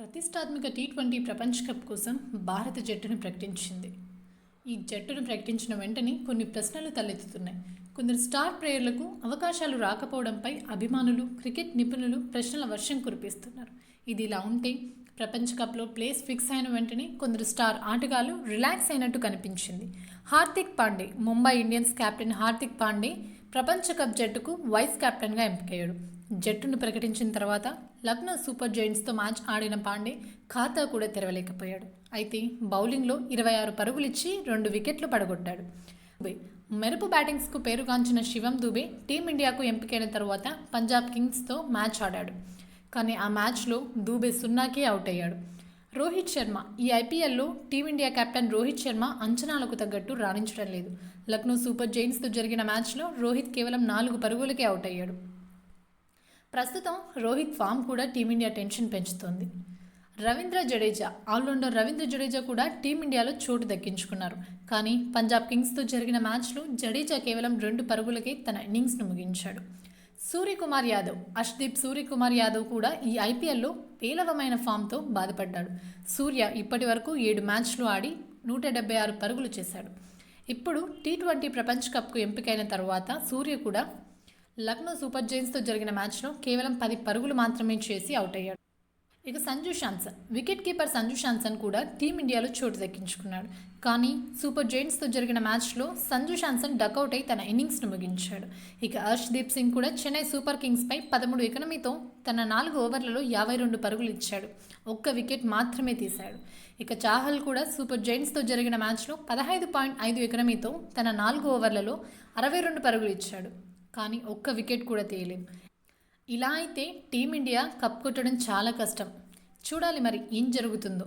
ప్రతిష్టాత్మక T twenty ప్రపంచ cup కోసం భారత జట్టును ప్రకటించింది. ఈ జట్టును ప్రకటించిన వెంటనే కొన్ని ప్రశ్నలు తలెత్తుతున్నాయి. కొందరు స్టార్ ప్లేయర్లకు అవకాశాలు రాకపోవడంపై అభిమానులు క్రికెట్ నిపుణులు ప్రశ్నల వర్షం కురిపిస్తున్నారు. ఇది ఇలా ఉంటే ప్రపంచ కప్లో ప్లేస్ ఫిక్స్ అయిన వెంటనే కొందరు స్టార్ ఆటగాళ్ళు రిలాక్స్ అయినట్టు కనిపించింది. హార్దిక్ పాండే ముంబై ఇండియన్స్ కెప్టెన్ హార్దిక్ పాండే ప్రపంచ కప్ జట్టుకు వైస్ కెప్టెన్గా ఎంపికయ్యాడు. జట్టును ప్రకటించిన తర్వాత లక్నో సూపర్ జైంట్స్తో మ్యాచ్ ఆడిన పాండే ఖాతా కూడా తెరవలేకపోయాడు. అయితే బౌలింగ్లో ఇరవై ఆరు పరుగులిచ్చి రెండు వికెట్లు పడగొట్టాడు. మెరుపు బ్యాటింగ్స్కు పేరుగాంచిన శివం దుబే టీమిండియాకు ఎంపికైన తర్వాత పంజాబ్ కింగ్స్తో మ్యాచ్ ఆడాడు. కానీ ఆ మ్యాచ్లో దూబే సున్నాకే అవుట్ అయ్యాడు రోహిత్ శర్మ. ఈ ఐపీఎల్లో టీమిండియా కెప్టెన్ రోహిత్ శర్మ అంచనాలకు తగ్గట్టు రాణించడం లేదు. లక్నో సూపర్ జైంట్స్తో జరిగిన మ్యాచ్లో రోహిత్ కేవలం నాలుగు పరుగులకే అవుట్ అయ్యాడు ప్రస్తుతం రోహిత్ ఫామ్ కూడా టీమిండియా టెన్షన్ పెంచుతోంది. రవీంద్ర జడేజా ఆల్రౌండర్ రవీంద్ర జడేజా కూడా టీమిండియాలో చోటు దక్కించుకున్నారు. కానీ పంజాబ్ కింగ్స్తో జరిగిన మ్యాచ్లో జడేజా కేవలం రెండు పరుగులకే తన ఇన్నింగ్స్ను ముగించాడు. సూర్యకుమార్ యాదవ్ అష్దీప్ సూర్యకుమార్ యాదవ్ కూడా ఈ ఐపీఎల్లో పేలవమైన ఫామ్తో బాధపడ్డాడు. సూర్య ఇప్పటి వరకు ఏడు మ్యాచ్లు ఆడి నూట డెబ్బై ఆరు పరుగులు చేశాడు. ఇప్పుడు టీ ట్వంటీ ప్రపంచ కప్కు ఎంపికైన తర్వాత సూర్య కూడా లక్నో సూపర్ జైన్స్తో జరిగిన మ్యాచ్లో కేవలం పది పరుగులు మాత్రమే చేసి అవుట్ అయ్యాడు. ఇక సంజు శాంసన్ వికెట్ కీపర్ సంజు శాంసన్ కూడా టీమిండియాలో చోటు దక్కించుకున్నాడు. కానీ సూపర్ జైంట్స్తో జరిగిన మ్యాచ్లో సంజు శాంసన్ డకౌట్ అయి తన ఇన్నింగ్స్ను ముగించాడు. ఇక హర్ష్దీప్ సింగ్ కూడా చెన్నై సూపర్ కింగ్స్పై పదమూడు ఎకనమీతో తన నాలుగు ఓవర్లలో యాభై రెండు పరుగులు ఇచ్చాడు. ఒక్క వికెట్ మాత్రమే తీశాడు. ఇక చాహల్ కూడా సూపర్ జైంట్స్తో జరిగిన మ్యాచ్లో పదహైదు పాయింట్ ఐదు ఎకనమీతో తన నాలుగు ఓవర్లలో అరవై రెండు పరుగులు ఇచ్చాడు. కానీ ఒక్క వికెట్ కూడా తీయలేం. ఇలా అయితే టీమిండియా కప్ కొట్టడం చాలా కష్టం. చూడాలి మరి ఏం జరుగుతుందో.